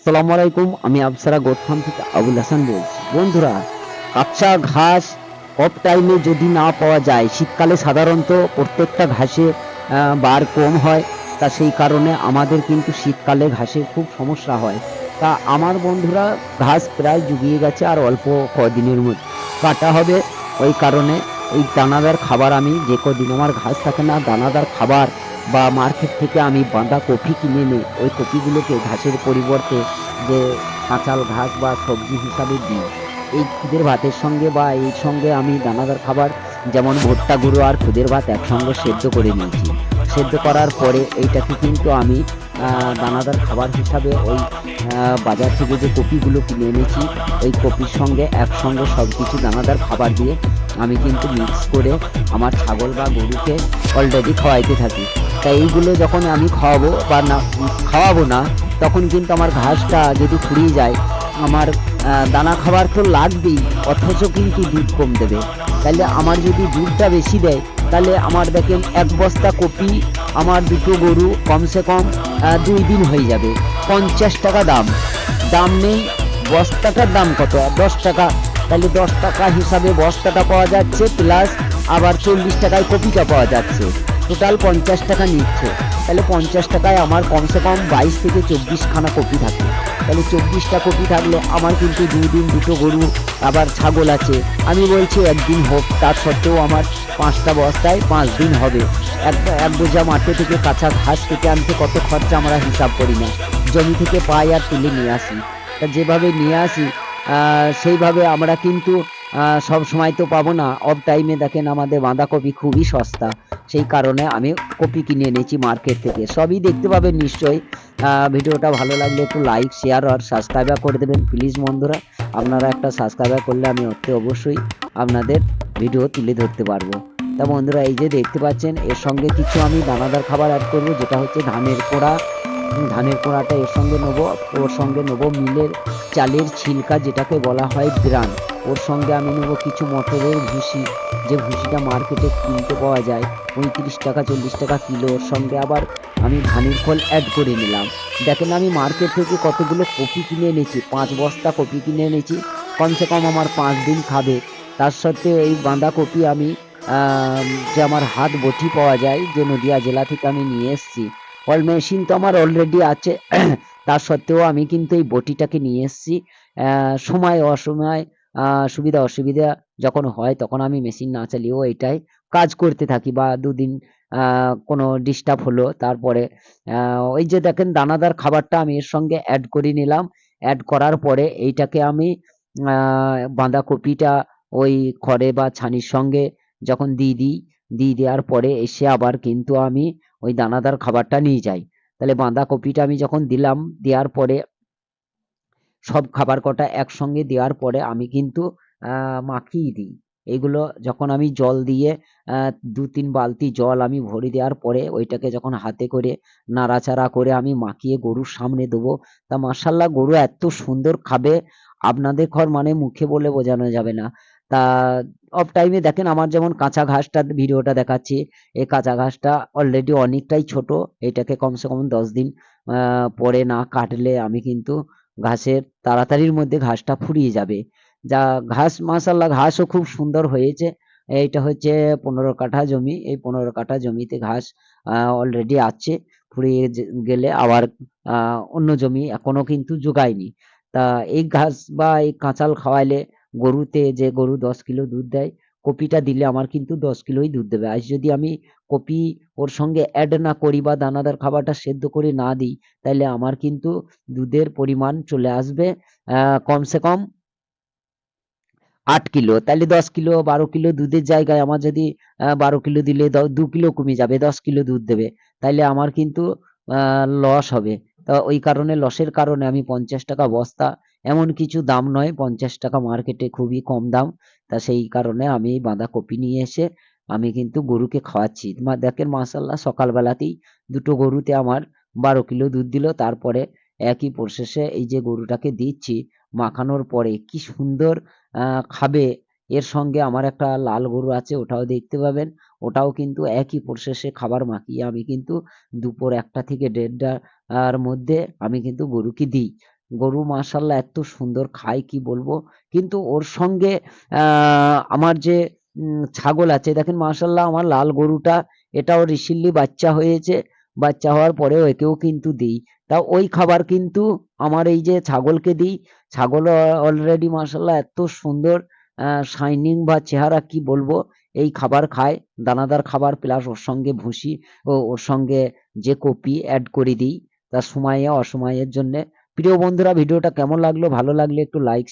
আসসালামু আলাইকুম, আমি আফসারা গোট ফার্ম থেকে আবুল হাসান বলছি। বন্ধুরা, কাঁচা ঘাস অফ টাইমে যদি না পাওয়া যায়, শীতকালে সাধারণত প্রত্যেকটা ঘাসে বার কম হয়, তা সেই কারণে আমাদের কিন্তু শীতকালে ঘাসে খুব সমস্যা হয়। তা আমার বন্ধুরা, ঘাস প্রায় জুগিয়ে গেছে আর অল্প কদিনের মধ্যে। কাটা হবে, ওই কারণে এই দানাদার খাবার আমি, যে কদিন আমার ঘাস থাকে না, দানাদার খাবার বা মার্কেট থেকে আমি বাঁধা কপি কিনে নিই, ওই কপিগুলোকে ঘাসের পরিবর্তে যে কাঁচাল ঘাস বা সবজি হিসাবে দিই। এই খুদের ভাতের সঙ্গে বা এই সঙ্গে আমি দানাদার খাবার, যেমন ভুট্টা গুঁড়ো আর খুদের ভাত একসঙ্গে সেদ্ধ করে নিয়েছি। সেদ্ধ করার পরে এইটাকে কিন্তু আমি দানাদার খাবার হিসাবে ওই বাজার থেকে যে কপিগুলো কিনে এনেছি, ওই কপির সঙ্গে, একসঙ্গে সব কিছু দানাদার খাবার দিয়ে আমি কিন্তু মিক্স করে আমার ছাগল বা গরুকে অলরেডি খাওয়াইতে থাকি। তাই এইগুলো যখন আমি খাওয়াবো বা না, খাওয়াবো না, তখন কিন্তু আমার ঘাসটা যদি ফুরিয়ে যায়, আমার দানা খাবার তো লাগবেই, অথচ কিন্তু দুধ কম দেবে। তাহলে আমার যদি দুধটা বেশি দেয় তাহলে আমার দেখেন এক বস্তা কপি আমার দুটো গরু কমসে কম দুই দিন হয়ে যাবে। পঞ্চাশ টাকা দাম। দাম নেই, বস্তাটার দাম কত? দশ টাকা। তাহলে দশ টাকা হিসাবে বস্তাটা পাওয়া যাচ্ছে প্লাস আবার চল্লিশ টাকায় কপিটা পাওয়া যাচ্ছে। টোটাল পঞ্চাশ টাকা নিচ্ছে। তাহলে পঞ্চাশ টাকায় আমার কমসে কম বাইশ থেকে চব্বিশ খানা কপি থাকে তাহলে চব্বিশটা কপি থাকলে আমার কিন্তু দুই দিন দুটো গরু আবার ছাগল আছে। আমি বলছি একদিন হোক, তার সত্ত্বেও আমার পাঁচটা বস্তায় পাঁচ দিন হবে। এক এক বোঝা মাঠে থেকে কাঁচা ঘাস কেটে আনতে কত খরচা আমরা হিসাব করি না। জমি থেকে পাই আর তুলে নিয়ে আসি। তা যেভাবে নিয়ে আসি সেইভাবে আমরা কিন্তু সব সময় তো পাবো না। অফ টাইমে দেখেন আমাদের বাঁধাকপি খুবই সস্তা। সেই কারণে আমি কপি কিনে এনেছি মার্কেট থেকে। সবই দেখতে পাবেন নিশ্চয়ই। ভিডিওটা ভালো লাগলে একটু লাইক শেয়ার আর সাবস্ক্রাইব করে দেবেন। প্লিজ বন্ধুরা, আপনারা একটা সাবস্ক্রাইব করলে আমি অতি অবশ্যই আপনাদের ভিডিও তুলে ধরতে পারব। তা বন্ধুরা, এই যে দেখতে পাচ্ছেন, এর সঙ্গে কিছু আমি দানাদার খাবার অ্যাড করব, যেটা হচ্ছে ধানের কোড়া ধানের কোড়াটা এর সঙ্গে নেব, ওর সঙ্গে নেব মিলের চালের ছিলকা, যেটাকে বলা হয় গ্রান। ওর সঙ্গে আমি নেব কিছু মটরের ভুসি। যে ভুসিটা মার্কেটে কিনতে পাওয়া যায়, পঁয়ত্রিশ টাকা, চল্লিশ টাকা কিলো। ওর সঙ্গে আবার আমি ধানের ফল অ্যাড করে নিলাম। দেখেন আমি মার্কেট থেকে কতগুলো কপি কিনে এনেছি। পাঁচ বস্তা কপি কিনে এনেছি। কমসে কম আমার পাঁচ দিন খাবে। তার সত্ত্বেও এই বাঁধাকপি আমি যে আমার হাত বটি পাওয়া যায়, যে নদিয়া জেলা থেকে আমি নিয়ে এসেছি। অল মেশিন তো আমার অলরেডি আছে। তার সত্ত্বেও আমি কিন্তু এই বটিটাকে নিয়ে এসেছি। সময় অসময় সুবিধা অসুবিধা যখন হয় তখন আমি মেশিন না চালিয়েও এটাই কাজ করতে থাকি বা দুদিন কোনো ডিস্টার্ব হলো তারপরে ওই যে দেখেন দানাদার খাবারটা আমি এর সঙ্গে অ্যাড করে নিলাম। অ্যাড করার পরে এইটাকে আমি বাঁধাকপিটা ওই খড়ে বা ছানির সঙ্গে যখন দিয়ে দিই, দিয়ে দেওয়ার পরে এসে আবার কিন্তু আমি ওই দানাদার খাবারটা নিয়ে যাই। তাহলে বাঁধাকপিটা আমি যখন দিলাম, দেওয়ার পরে সব খাবার কটা একসঙ্গে দেওয়ার পরে আমি কিন্তু মাখিয়ে দিই। এগুলো যখন আমি জল দিয়ে দু তিন বালতি জল আমি ভরে দেওয়ার পরে ওইটাকে যখন হাতে করে নাড়াচাড়া করে আমি মাখিয়ে গরুর সামনে দেবো, তা মার্শাল্লাহ গরু এত সুন্দর খাবে, আপনাদের ঘর মানে মুখে বলে বোঝানো যাবে না। তা অফ টাইমে দেখেন আমার যেমন কাঁচা ঘাসটা ভিডিওটা দেখাচ্ছি, এই কাঁচা ঘাসটা অলরেডি অনেকটাই ছোট, এটাকে কমসে কম দশ দিন পরে না কাটলে আমি কিন্তু ঘাসের তাড়াতাড়ির মধ্যে ঘাসটা ফুরিয়ে যাবে। যা ঘাস মাশাল্লাহ ঘাসও খুব সুন্দর হয়েছে। এইটা হচ্ছে পনেরো কাঠা জমি। এই পনেরো কাঠা জমিতে ঘাস অলরেডি আছে। ফুরিয়ে গেলে আবার অন্য জমি এখনও কিন্তু যোগায়নি তা এই ঘাস বা এই কাঁচাল খাওয়াইলে গরুতে যে গরু দশ কিলো দুধ দেয়, কপিটা দিলে আমার কিন্তু দশ কিলোই দুধ দেবে। আজ যদি আমি কপি ওর সঙ্গে অ্যাড না করি বা দানাদার খাবারটা সেদ্ধ করে না দিই তাহলে আমার কিন্তু দুধের পরিমাণ চলে আসবে কমসে কম আট কিলো। তাহলে দশ কিলো, বারো কিলো দুধের জায়গায় আমার যদি বারো কিলো দিলে দু কিলো কমে যাবে, দশ কিলো দুধ দেবে, তাইলে আমার কিন্তু লস হবে। তা ওই কারণে, লসের কারণে আমি পঞ্চাশ টাকা বস্তা, এমন কিছু দাম নয়, পঞ্চাশ টাকা মার্কেটে খুবই কম দাম, তা সেই কারণে আমি বাঁধাকপি নিয়ে এসে আমি কিন্তু গরুকে খাওয়াচ্ছি। মা, দেখেন মাসাল্লাহ সকালবেলাতেই দুটো গরুতে আমার বারো কিলো দুধ দিল। তারপরে একই প্রসেসে এই যে গরুটাকে দিচ্ছি, মাখানোর পরে কি সুন্দর খাবে। এর সঙ্গে আমার একটা লাল গরু আছে, ওটাও দেখতে পাবেন। ওটাও কিন্তু একই প্রসেসে খাবার মাখিয়ে আমি কিন্তু দুপুর একটা থেকে দেড়টার মধ্যে আমি কিন্তু গরুকে দিই। গরু মাশাল্লাহ এত সুন্দর খায়, কি বলব? কিন্তু ওর সঙ্গে আমার যে ছাগল আছে। দেখেন মাশাল্লাহ আমার লাল গরুটা, এটাও রিসেন্টলি বাচ্চা হয়েছে। বাচ্চা হওয়ার পরেও একেও কিন্তু দিই। তা ওই খাবার কিন্তু আমার এই যে ছাগলকে দিই। ছাগল অলরেডি মাশাল্লাহ এত সুন্দর শাইনিং বা চেহারা, কি বলব? এই খাবার খায়। দানাদার খাবার প্লাস ওর সঙ্গে ভুসি ও ওর সঙ্গে যে কপি অ্যাড করে দিই। তার সময়ে, অসময়ের জন্য। প্রিয় বন্ধুরা, ভিডিওটা কেমন লাগল? ভালো লাগলে একটু লাইক